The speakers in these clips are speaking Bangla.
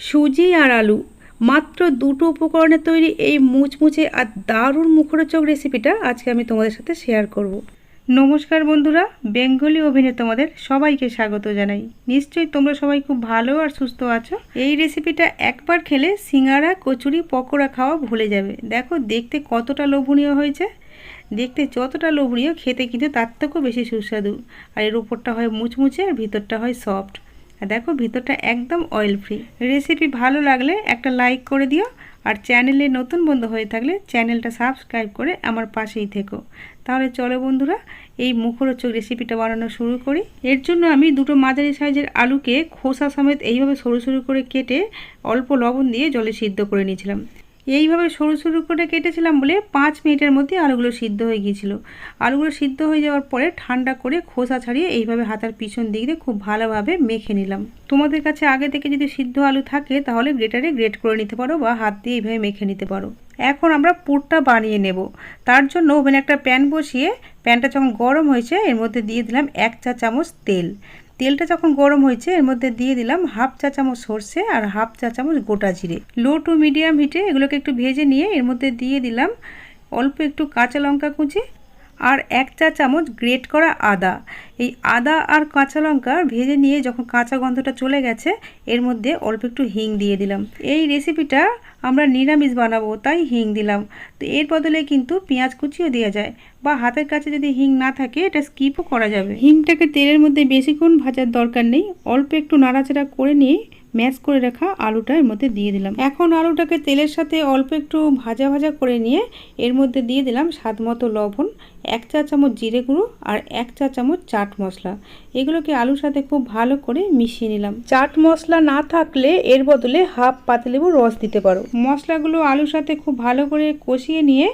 সুজি আর আলু। মাত্র দুটো উপকরণে তৈরি এই মুচমুচে আর দারুণ মুখরোচক রেসিপিটা আজকে আমি তোমাদের সাথে শেয়ার করব। নমস্কার বন্ধুরা, বেঙ্গলি ওভেনে তোমাদের সবাইকে স্বাগত জানাই। নিশ্চয়ই তোমরা সবাই খুব ভালো আর সুস্থ আছো। এই রেসিপিটা একবার খেলে সিঙ্গারা, কচুরি, পকোড়া খাওয়া ভুলে যাবে। দেখো, দেখতে কতটা লোভনীয় হয়েছে। দেখতে যতটা লোভনীয়, খেতে কিন্তু তার থেকেও বেশি সুস্বাদু। আর এর উপরটা হয় মুচমুচে আর ভিতরটা হয় সফট দেখো ভিতরটা একদম অয়েল ফ্রি রেসিপি ভালো লাগলে একটা লাইক করে দিও আর চ্যানেলে নতুন বন্ধু হয়ে থাকলে চ্যানেলটা সাবস্ক্রাইব করে আমার পাশেই থেকো। তাহলে চলো বন্ধুরা, এই মুখরোচক রেসিপিটা বানানো শুরু করি। এর জন্য আমি দুটো মাঝারি সাইজের আলুকে খোসা সমেত এইভাবে সরু সরু করে কেটে অল্প লবণ দিয়ে জলে সিদ্ধ করে নিয়েছিলাম। এইভাবে সরু সরু করে কেটেছিলাম বলে পাঁচ মিনিটের মধ্যে আলুগুলো সিদ্ধ হয়ে গিয়েছিল। আলুগুলো সিদ্ধ হয়ে যাওয়ার পরে ঠান্ডা করে খোসা ছাড়িয়ে এইভাবে হাতার পিছন দিক দিয়ে খুব ভালোভাবে মেখে নিলাম। তোমাদের কাছে আগে থেকে যদি সিদ্ধ আলু থাকে তাহলে গ্রেটারে গ্রেট করে নিতে পারো বা হাত দিয়ে এইভাবে মেখে নিতে পারো। এখন আমরা পুরটা বানিয়ে নেব। তার জন্য ওভেনে একটা প্যান বসিয়ে প্যানটা যখন গরম হয়েছে এর মধ্যে দিয়ে দিলাম এক চা চামচ তেল। তেলটা যখন গরম হয়েছে, এর মধ্যে দিয়ে দিলাম হাফ চা চামচ সর্ষে আর হাফ চা চামচ গোটা জিরে। লো টু মিডিয়াম হিটে এগুলোকে একটু ভেজে নিয়ে এর মধ্যে দিয়ে দিলাম অল্প একটু কাঁচা লঙ্কা কুচি আর এক চা চামচ গ্রেট করা আদা। এই আদা আর কাঁচা লঙ্কা ভেজে নিয়ে যখন কাঁচা গন্ধটা চলে গেছে, এর মধ্যে অল্প একটু হিং দিয়ে দিলাম। এই রেসিপিটা আমরা নিরামিষ বানাবো, তাই হিং দিলাম। তো এর বদলে কিন্তু পেঁয়াজ কুচিও দেওয়া যায়, বা হাতের কাছে যদি হিং না থাকে, এটা স্কিপও করা যাবে। হিংটাকে তেলের মধ্যে বেশিক্ষণ ভাজার দরকার নেই, অল্প একটু নাড়াচাড়া করে নিয়ে ম্যাশ করে রাখা আলুটা এর মধ্যে দিয়ে দিলাম। এখন আলুটাকে তেলের সাথে অল্প একটু ভাজা ভাজা করে নিয়ে এর মধ্যে দিয়ে দিলাম স্বাদ মতো লবণ। এক চা চামচ জিরে গুঁড়ো আর এক চা চামচ চাট মশলা। এগুলোকে আলুর সাথে খুব ভালো করে মিশিয়ে নিলাম। চাট মশলা না থাকলে এর বদলে হাফ পাতিলেবুর রস দিতে পারো। মশলাগুলো আলুর সাথে খুব ভালো করে কষিয়ে নিয়ে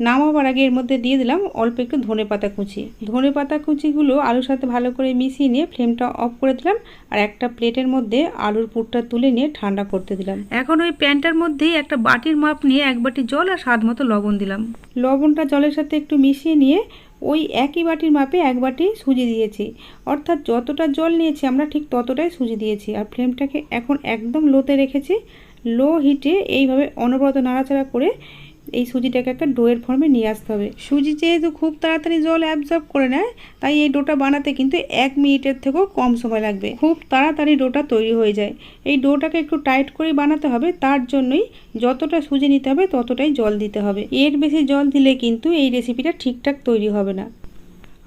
নামাবার আগে এর মধ্যে দিয়ে দিলাম অল্প একটু ধনে পাতা কুচি। ধনে পাতা কুচিগুলো আলুর সাথে ভালো করে মিশিয়ে নিয়ে ফ্লেমটা অফ করে দিলাম আর একটা প্লেটের মধ্যে আলুর পুরটা তুলে নিয়ে ঠান্ডা করতে দিলাম। এখন ওই প্যানটার মধ্যেই একটা বাটির মাপ নিয়ে এক বাটি জল আর স্বাদ মতো লবণ দিলাম। লবণটা জলের সাথে একটু মিশিয়ে নিয়ে ওই একই বাটির মাপে এক বাটি সুজি দিয়েছি। অর্থাৎ যতটা জল নিয়েছি আমরা ঠিক ততটাই সুজি দিয়েছি। আর ফ্লেমটাকে এখন একদম লোতে রেখেছি। লো হিটে এইভাবে অনবরত নাড়াচাড়া করে এই সুজিটাকে একটা ডোয়ের ফর্মে নিয়ে আসতে হবে। সুজি যেহেতু খুব তাড়াতাড়ি জল অ্যাবজর্ব করে নেয়, তাই এই ডোটা বানাতে কিন্তু এক মিনিটের থেকেও কম সময় লাগবে। খুব তাড়াতাড়ি ডোটা তৈরি হয়ে যায়। এই ডোটাকে একটু টাইট করে বানাতে হবে, তার জন্যই যতটা সুজি নিতে হবে ততটাই জল দিতে হবে। এর বেশি জল দিলে কিন্তু এই রেসিপিটা ঠিকঠাক তৈরি হবে না।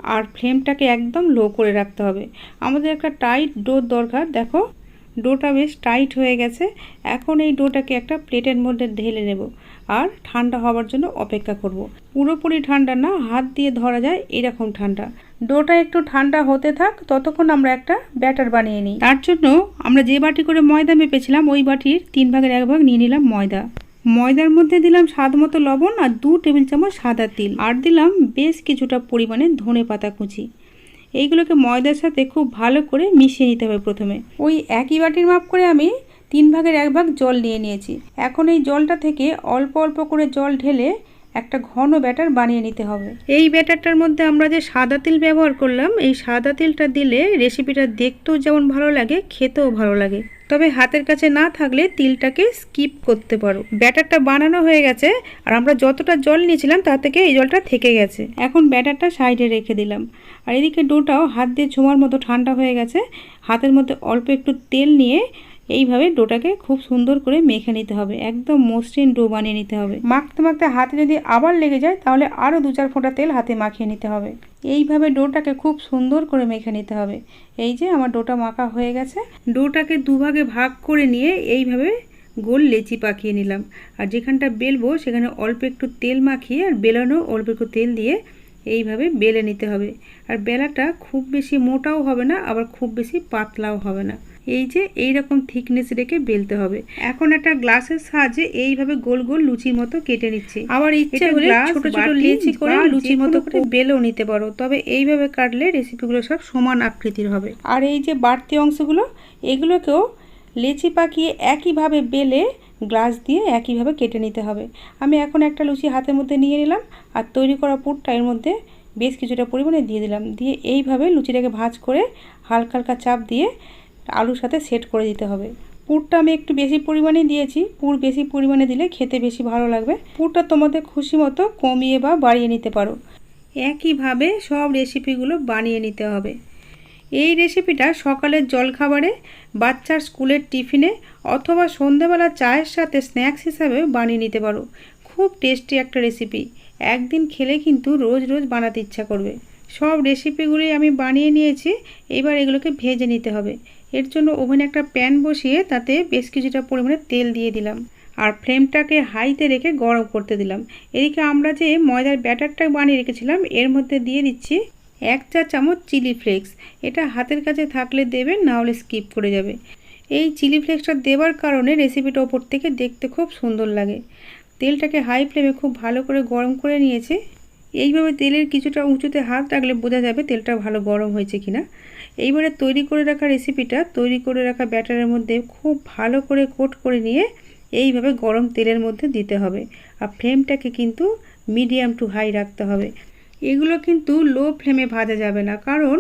আর ফ্লেমটাকে একদম লো করে রাখতে হবে। আমাদের একটা টাইট ডোর দরকার, দেখো। ডোটা বেশ টাইট হয়ে গেছে। এখন এই ডোটাকে একটা প্লেটের মধ্যে ঢেলে নেব আর ঠান্ডা হওয়ার জন্য অপেক্ষা করব। পুরোপুরি ঠান্ডা না, হাত দিয়ে ধরা যায় এরকম ঠান্ডা। ডোটা একটু ঠান্ডা হতে থাক, ততক্ষণ আমরা একটা ব্যাটার বানিয়ে নিই। তার জন্য আমরা যে বাটি করে ময়দা মেপেছিলাম, ওই বাটির তিন ভাগের এক ভাগ নিয়ে নিলাম ময়দা। ময়দার মধ্যে দিলাম স্বাদ মতো লবণ আর দু টেবিল চামচ সাদা তিল। আর দিলাম বেশ কিছুটা পরিমাণে ধনে পাতা কুচি। এইগুলোকে ময়দার সাথে খুব ভালো করে মিশিয়ে নিতে হবে প্রথমে। ওই একই বাটির মাপ করে আমি তিন ভাগের এক ভাগ জল নিয়ে নিয়েছি। এখন এই জলটা থেকে অল্প অল্প করে জল ঢেলে একটা ঘন ব্যাটার বানিয়ে নিতে হবে। এই ব্যাটারটার মধ্যে আমরা যে সাদা তিল ব্যবহার করলাম, এই সাদা তিলটা দিলে রেসিপিটা দেখতেও যেমন ভালো লাগে, খেতেও ভালো লাগে। তবে হাতের কাছে না থাকলে তিলটাকে স্কিপ করতে পারো। ব্যাটারটা বানানো হয়ে গেছে, আর আমরা যতটা জল নিয়েছিলাম তার থেকে এই জলটা থেকে গেছে। এখন ব্যাটারটা সাইডে রেখে দিলাম। আর এদিকে ডোটাও হাত দিয়ে ছোঁয়ার মতো ঠান্ডা হয়ে গেছে। হাতের মধ্যে অল্প একটু তেল নিয়ে এইভাবে ডোটাকে খুব সুন্দর করে মেখে নিতে হবে। একদম মসৃণ ডো বানিয়ে নিতে হবে। মাখতে মাখতে হাতে যদি আবার লেগে যায়, তাহলে আরও দু চার ফোঁটা তেল হাতে মাখিয়ে নিতে হবে। এইভাবে ডোটাকে খুব সুন্দর করে মেখে নিতে হবে। এই যে আমার ডোটা মাখা হয়ে গেছে। ডোটাকে দুভাগে ভাগ করে নিয়ে এইভাবে গোল লেচি পাকিয়ে নিলাম। আর যেখানটা বেলবো, সেখানে অল্প একটু তেল মাখিয়ে আর বেলানো অল্প একটু তেল দিয়ে এইভাবে বেলে নিতে হবে। আর বেলাটা খুব বেশি মোটাও হবে না আবার খুব বেশি পাতলাও হবে না। এই যে এই রকম থিকনেস রেখে বেলতে হবে। এখন একটা গ্লাসের সাহায্যে এইভাবে গোল গোল লুচির মতো কেটে নিচ্ছি। আবার ইচ্ছে হলে ছোট ছোট লেচি করে লুচির মতো করে বেলেও নিতে পারো। তবে এইভাবে কাটলে রেসিপিগুলো সব সমান আকৃতির হবে। আর এই যে বাড়তি অংশগুলো এগুলোকেও লেচি পাকিয়ে একইভাবে বেলে গ্লাস দিয়ে একইভাবে কেটে নিতে হবে। আমি এখন একটা লুচি হাতের মধ্যে নিয়ে নিলাম আর তৈরি করা পুরটা এর মধ্যে বেশ কিছুটা পরিমাণে দিয়ে দিলাম। দিয়ে এইভাবে লুচিটাকে ভাঁজ করে হালকা হালকা চাপ দিয়ে আলুর সাথে সেট করে দিতে হবে। পুরটা আমি একটু বেশি পরিমাণে দিয়েছি। পুর বেশি পরিমাণে দিলে খেতে বেশি ভালো লাগবে। পুরটা তোমাদের খুশি মতো কমিয়ে বা বাড়িয়ে নিতে পারো। একইভাবে সব রেসিপিগুলো বানিয়ে নিতে হবে। এই রেসিপিটা সকালের জলখাবারে, বাচ্চার স্কুলের টিফিনে অথবা সন্ধেবেলা চায়ের সাথে স্ন্যাক্স হিসাবে বানিয়ে নিতে পারো। খুব টেস্টি একটা রেসিপি একদিন খেলে কিন্তু রোজ রোজ বানাতে ইচ্ছা করবে। সব রেসিপিগুলি আমি বানিয়ে নিয়েছি, এবার এগুলোকে ভেজে নিতে হবে। এর জন্য ওভেনে একটা প্যান বসিয়ে তাতে বেশ কিছুটা পরিমাণে তেল দিয়ে দিলাম। আর ফ্লেমটাকে হাইতে রেখে গরম করতে দিলাম। এদিকে আমরা যে ময়দার ব্যাটারটা বানিয়ে রেখেছিলাম, এর মধ্যে দিয়ে দিচ্ছি এক চা চামচ চিলি ফ্লেক্স। এটা হাতের কাছে থাকলে দেবেন, না হলে স্কিপ করে যাবে। এই চিলি ফ্লেক্সটা দেওয়ার কারণে রেসিপিটা ওপর থেকে দেখতে খুব সুন্দর লাগে। তেলটাকে হাই ফ্লেমে খুব ভালো করে গরম করে নিয়েছে। এইভাবে তেলের কিছুটা উঁচুতে হাত রাখলে বোঝা যাবে তেলটা ভালো গরম হয়েছে কিনা। এইবারে তৈরি করে রাখা রেসিপিটা তৈরি করে রাখা ব্যাটারের মধ্যে খুব ভালো করে কোট করে নিয়ে এইভাবে গরম তেলের মধ্যে দিতে হবে। আর ফ্লেমটাকে কিন্তু মিডিয়াম টু হাই রাখতে হবে। এগুলো কিন্তু লো ফ্লেমে ভাজা যাবে না। কারণ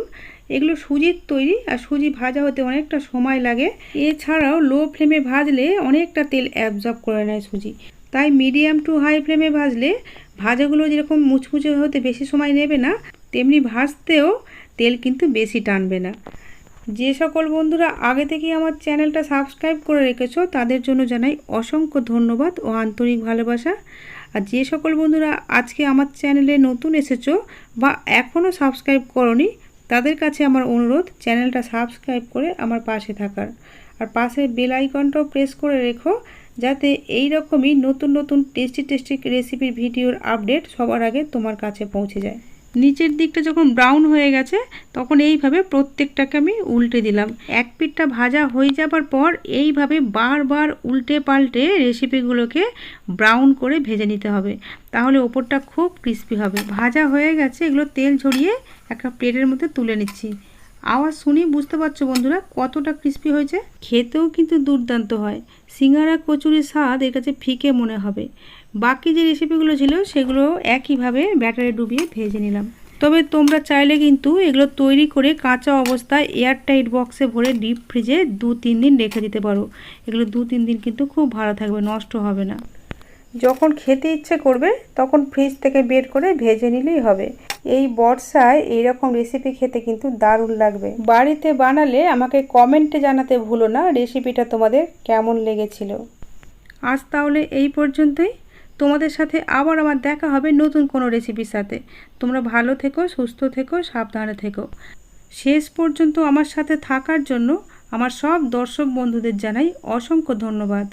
এগুলো সুজির তৈরি আর সুজি ভাজা হতে অনেকটা সময় লাগে। এছাড়াও লো ফ্লেমে ভাজলে অনেকটা তেল অ্যাবজর্ব করে নেয় সুজি। তাই মিডিয়াম টু হাই ফ্লেমে ভাজলে ভাজাগুলো যেরকম মুচমুচে হতে বেশি সময় নেবে না, তেমনি ভাজতেও তেল কিন্তু বেশি টানবে না। যে সকল বন্ধুরা আগে থেকেই আমার চ্যানেলটা সাবস্ক্রাইব করে রেখেছো, তাদের জন্য জানাই অসংখ্য ধন্যবাদ ও আন্তরিক ভালোবাসা। আর যে সকল বন্ধুরা আজকে আমার চ্যানেলে নতুন এসেছ বা এখনও সাবস্ক্রাইব করনি, তাদের কাছে আমার অনুরোধ, চ্যানেলটা সাবস্ক্রাইব করে আমার পাশে থাকার। আর পাশে বেল আইকনটাও প্রেস করে রেখো, যাতে এই রকমই নতুন নতুন টেস্টি টেস্টি রেসিপির ভিডিওর আপডেট সবার আগে তোমার কাছে পৌঁছে যায়। নিচের দিকটা যখন ব্রাউন হয়ে গেছে, তখন এইভাবে প্রত্যেকটাকে আমি উল্টে দিলাম। এক পিঠটা ভাজা হয়ে যাবার পর এইভাবে বারবার উল্টে পাল্টে রেসিপিগুলোকে ব্রাউন করে ভেজে নিতে হবে। তাহলে ওপরটা খুব ক্রিস্পি হবে। ভাজা হয়ে গেছে, এগুলো তেল ঝরিয়ে একটা প্লেটের মধ্যে তুলে নিচ্ছি। আওয়াজ শুনি বুঝতে পারছ বন্ধুরা কতটা ক্রিস্পি হয়েছে? খেতেও কিন্তু দুর্দান্ত হয়। সিঙ্গারা কচুরির স্বাদ এর কাছে ফিকে মনে হবে। বাকি যে রেসিপিগুলো ছিল, সেগুলো একইভাবে ব্যাটারে ডুবিয়ে ভেজে নিলাম। তবে তোমরা চাইলে কিন্তু এগুলো তৈরি করে কাঁচা অবস্থায় এয়ারটাইট বক্সে ভরে ডিপ ফ্রিজে দু তিন দিন রেখে দিতে পারো। এগুলো দু তিন দিন কিন্তু খুব ভালো থাকবে, নষ্ট হবে না। যখন খেতে ইচ্ছে করবে, তখন ফ্রিজ থেকে বের করে ভেজে নিলেই হবে। এই বর্ষায় এইরকম রেসিপি খেতে কিন্তু দারুণ লাগবে। বাড়িতে বানালে আমাকে কমেন্টে জানাতে ভুলো না রেসিপিটা তোমাদের কেমন লেগেছিল। আজ তাহলে এই পর্যন্তই। তোমাদের সাথে আবার আমার দেখা হবে নতুন কোনো রেসিপির সাথে। তোমরা ভালো থেকো, সুস্থ থেকো, সাবধানে থেকো। শেষ পর্যন্ত আমার সাথে থাকার জন্য আমার সব দর্শক বন্ধুদের জানাই অসংখ্য ধন্যবাদ।